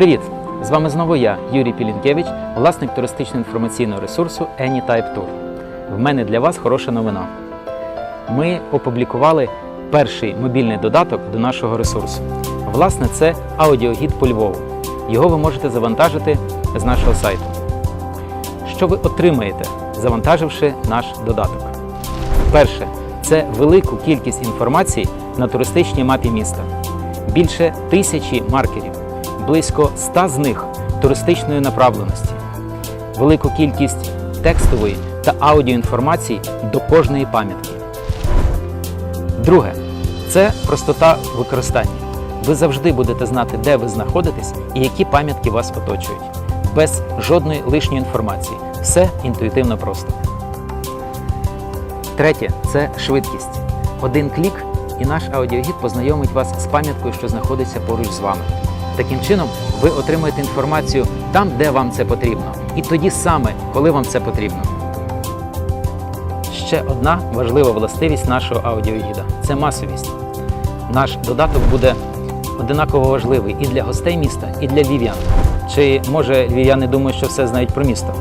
Привіт! З вами знову я, Юрій Пілінкевич, власник туристично-інформаційного ресурсу AnyType Tour. В мене для вас хороша новина. Ми опублікували перший мобільний додаток до нашого ресурсу. Власне, це аудіогід по Львову. Його ви можете завантажити з нашого сайту. Що ви отримаєте, завантаживши наш додаток? Перше, це велику кількість інформації на туристичній мапі міста. Більше тисячі маркерів, близько 100 з них туристичної направленості, велику кількість текстової та аудіоінформації до кожної пам'ятки. Друге це простота використання. Ви завжди будете знати, де ви знаходитесь і які пам'ятки вас оточують. Без жодної лишньої інформації. Все інтуїтивно просто. Третє це швидкість. Один клік, і наш аудіогід познайомить вас з пам'яткою, що знаходиться поруч з вами. Таким чином, ви отримаєте інформацію там, де вам це потрібно, і тоді саме, коли вам це потрібно. Ще одна важлива властивість нашого аудіогіда це масовість. Наш додаток буде одинаково важливий і для гостей міста, і для львів'ян. Чи може львів'яни думають, що все знають про місто?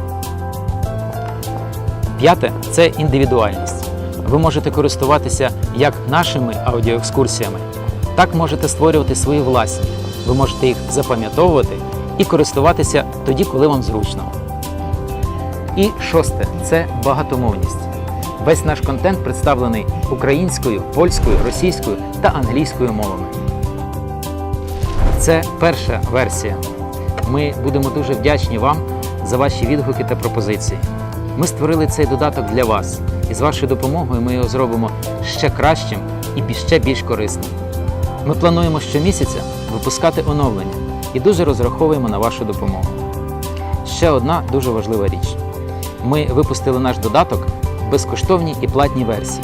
П'яте це індивідуальність. Ви можете користуватися як нашими аудіоекскурсіями, так можете створювати свої власні. Ви можете їх запам'ятовувати і користуватися тоді, коли вам зручно. І шосте це багатомовність. Весь наш контент представлений українською, польською, російською та англійською мовами. Це перша версія. Ми будемо дуже вдячні вам за ваші відгуки та пропозиції. Ми створили цей додаток для вас, і з вашою допомогою ми його зробимо ще кращим і ще більш корисним. Ми плануємо щомісяця випускати оновлення і дуже розраховуємо на вашу допомогу. Ще одна дуже важлива річ: ми випустили наш додаток в безкоштовній і платній версії.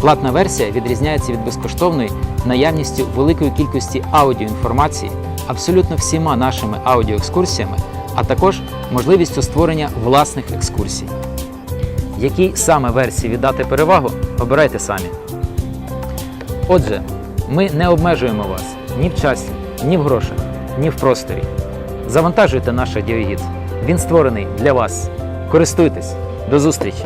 Платна версія відрізняється від безкоштовної наявністю великої кількості аудіоінформації, абсолютно всіма нашими аудіоекскурсіями, а також можливістю створення власних екскурсій. Якій саме версії віддати перевагу, обирайте самі. Отже, ми не обмежуємо вас ні в часі, ні в грошах, ні в просторі. Завантажуйте наш радіогід. Він створений для вас. Користуйтесь. До зустрічі!